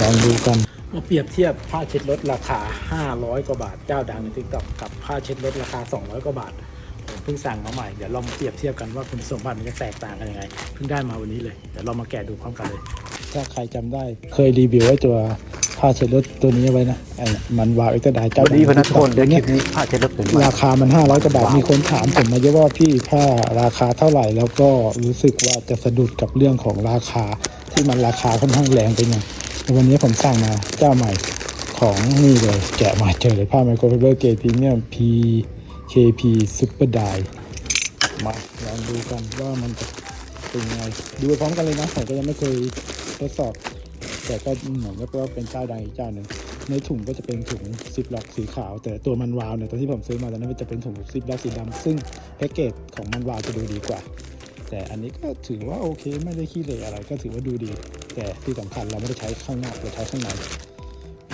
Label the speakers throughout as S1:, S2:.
S1: ลองดูกันมาเปรียบเทียบผ้าเช็ดรถราคา 500 กว่าบาท เจ้าดังในทิกตอกกับผ้าเช็ดรถราคา 200 กว่าบาท ผมเพิ่งสั่งมาใหม่ เดี๋ยวลองเปรียบเทียบกันว่าคุณสมบัติมันจะแตกต่างกันยังไง เพิ่งได้มาวันนี้เลย เดี๋ยวเรามาแกะดูพร้อมกันเลย ถ้าใครจำได้ เคยรีวิวไว้ตัวผ้าเช็ดรถตัวนี้ไว้นะไอ้มันวาวเอ็กซ์ไดเจ้า
S2: สวัสดีพนักงานเดี๋ยวค
S1: เนี่
S2: ลิ
S1: ย
S2: ปนี้ผ้าเช็ดรถเป็น
S1: ราคามัน 500 กว่าบาท มีคนถามผมมาเยอะว่าพี่ผ้าราคาเท่าไหร่ แล้วก็รู้สึกว่าจะสะดุดกับเรื่องของราคาที่มันราคาค่อนข้างแรงไปหน่อย วันนี้ผมสั่งมาเจ้าใหม่ของนี่เลย แกะมาเจอเลยผ้าไมโครไฟเบอร์เกรดพรีเมียม PKP Super Dye มาลองดูกันว่ามันจะเป็นยังไง ดูพร้อมกันเลยนะผมก็ยังไม่เคยทดสอบ แต่ก็เหมือนกับว่าเป็นเจ้าดังอีกเจ้าหนึ่งในถุงก็จะเป็นถุงซิปล็อกสีขาว แต่ตัวมันวาวเนี่ยตอนที่ผมซื้อมาตอนนั้นมันจะเป็นถุงซิปล็อกสีดำซึ่งแพ็กเกจของมันวาวจะดูดีกว่า แต่อันนี้ก็ถือว่าโอเคไม่ได้ขี้เหร่อะไรก็ถือว่าดูดี แต่ที่สำคัญเราไม่ได้ใช้ข้างนอกเราใช้ข้างใน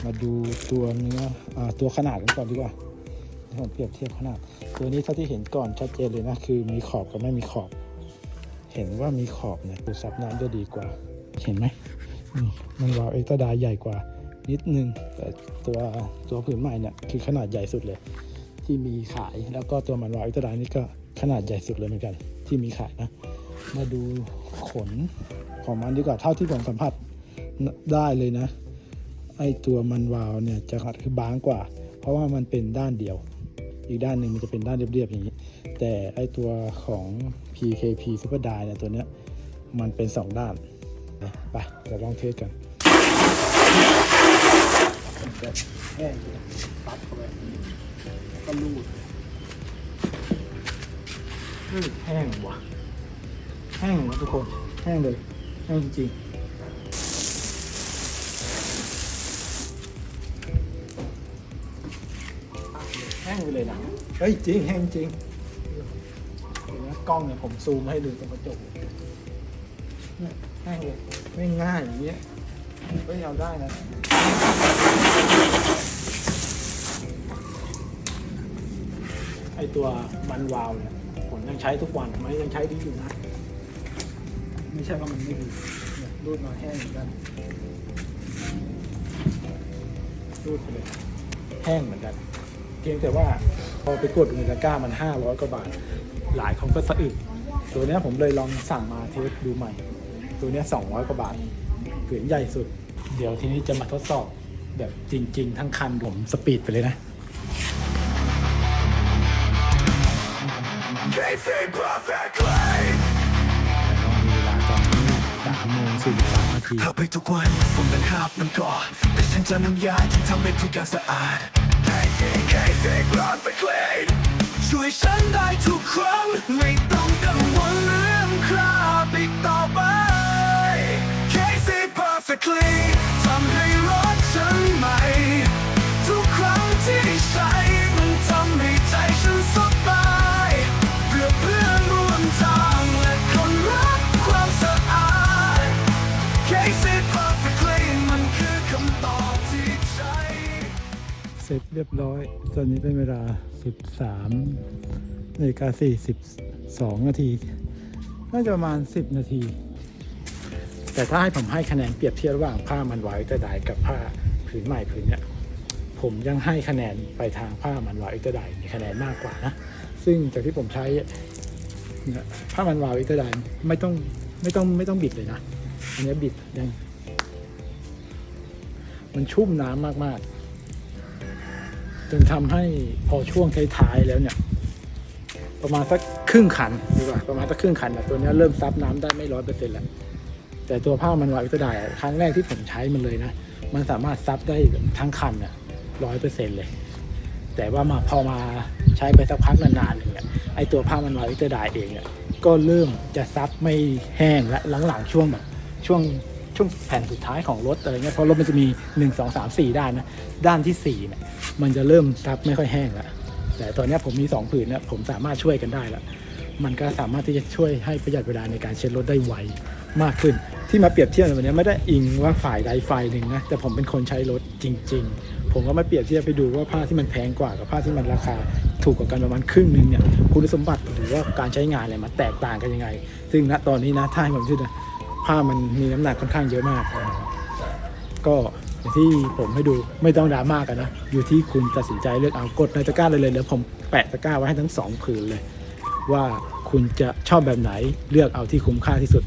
S1: มาดูตัวเนื้ออตัวขนาดกันก่อนดีกว่าให้ผมเปรียบเทียบขนาด ตัวนี้เท่าที่เห็นก่อนชัดเจนเลยนะคือมีขอบกับไม่มีขอบ เห็นว่ามีขอบเนี่ยดูดซับน้ำได้ดีกว่า เห็นไหมมมันวาวเอ็กซ์ดาใหญ่กว่านิดนึงแต่ตัวตัวผืนใหม่เนี่ยคือขนาดใหญ่สุดเลย ที่มีขายแล้วก็ตัวมันวาวเอ็กซ์ดานี่ก็ขนาดใหญ่สุดเลยเหมือนกัน ที่มีขายนะ มาดู ขนของมันดีกว่าเท่าที่ผมสัมผัสได้เลยนะ ไอตัวมันวาวเนี่ยจะคือบางกว่า เพราะว่ามันเป็นด้านเดียว อีกด้านหนึ่งมันจะเป็นด้านเรียบๆอย่างนี้ แต่ไอตัวของ PKP Super Dye เนี่ยตัวเนี้ยมันเป็นสองด้านไปเดี๋ยวลองเทสกันแห้งเลยปั๊บเข้าไปก็ลูดเฮ้ยแห้งว่ะแห้งว่ะทุกคน แห้งเลยแห้งจริงแห้งไปเลยนะเฮ้ยจริงแห้งจริงเห็นไหมกล้องเนี่ยผมซูมให้ดูตรงกระจกเนี่ยแห้งเลยไม่ง่ายอย่างเงี้ยก็เอาได้นะไอตัวมันวาวเนี่ยผมยังใช้ทุกวันมันยังใช้ดีอยู่นะ ไม่ใช่ว่ามันไม่ดีเนี่ยรูดมาแห้งเหมือนกันรูดไปเลยแห้งเหมือนกัน เพียงแต่ว่าพอไปกดดูในตะกร้ามัน500กว่าบาท หลายคนก็สะอึกตัวเนี้ยผมเลยลองสั่งมาเทสดูใหม่ ตัวเนี้ย200กว่าบาทผืนใหญ่สุด เดี๋ยวทีนี้จะมาทดสอบแบบจริง ๆ ทั้งคันผมสปีดไปเลยนะมีามโมงสี่สิบสามนาที
S3: เธอไปทุกวันฝุ่นเป็นคราบน้ำกรดแต่ฉันจะน้ำยาที่ทำให้ทุกอย่างสะอาดให้เองให้เด็กรอดไปเคลนช่วยฉันได้ทุกครั้งไม่ต้องกังวลเรื่องคราบอีกต่อไป Case it perfectly เส
S1: ร็จเรียบร้อย ตอนนี้เป็นเวลา 13นาฬิกา42 นาที น่าจะประมาณ 10 นาที แต่ถ้าให้ผมให้คะแนนเปรียบเทียบระหว่างผ้ามันไว้แต่ไดกับผ้าผืนใหม่ผืนเนี้ยผมยังให้คะแนนไปทางผ้ามันวาวอิตไดมีคะแนนมากกว่านะ ซึ่งจากที่ผมใช้ผ้ามันวาวอิตไดไม่ต้องไม่ต้องไม่ต้องบิดเลยนะ อันนี้บิดยัง มันชุ่มน้ำมากๆ จนทำให้พอช่วงท้ายๆแล้วเนี่ย ประมาณสักครึ่งคันดีกว่าประมาณสักครึ่งคันนะตัวนี้เริ่มซับน้ำได้ไม่ร้อยเปอร์เซ็นต์แล้วแต่ตัวผ้ามันวาวอิตไดอะครั้งแรกที่ผมใช้มันเลยนะมันสามารถซับได้ทั้งคันเนี่ยร้อยเปอร์เซ็นต์เลย แต่ว่ามาพอมาใช้ไปสักพักนานๆหนึ่งเนี่ยไอตัวผ้ามันวาวอิตไดเองเนี่ยก็เริ่มจะซับไม่แห้งและหลังๆช่วงแบบช่วง ช่วงแผ่นสุดท้ายของรถอะไรเงี้ยเพราะรถมันจะมี 1 2 3 4 ด้านนะ ด้านที่4เนี่ยมันจะเริ่มซับไม่ค่อยแห้งแล้วแต่ตอนนี้ผมมี 2 ผืนเนี่ยผมสามารถช่วยกันได้แล้วมันก็สามารถที่จะช่วยให้ประหยัดเวลาในการเช็ดรถได้ไวมากขึ้น ที่มาเปรียบเทียบในวันนี้ไม่ได้อิงว่าฝ่ายใดฝ่ายหนึ่งนะแต่ผมเป็นคนใช้รถจริง ๆ ผมก็มาเปรียบเทียบไปดูว่าผ้าที่มันแพงกว่ากับผ้าที่มันราคาถูกกว่ากันประมาณครึ่งหนึ่งเนี่ยคุณสมบัติหรือว่าการใช้งานอะไรมันแตกต่างกันยังไง ซึ่งณตอนนี้นะถ้าให้ผมพูดนะ ผ้ามันมีน้ำหนักค่อนข้างเยอะมาก ก็อย่างที่ผมให้ดูไม่ต้องดราม่ากันนะ อยู่ที่คุณตัดสินใจเลือกเอากดในตะกร้าเลยเลยเดี๋ยวผมแปะตะกร้าไว้ให้ทั้งสองผืนเลย ว่าคุณจะชอบแบบไหนเลือกเอาที่คุ้มค่าที่สุด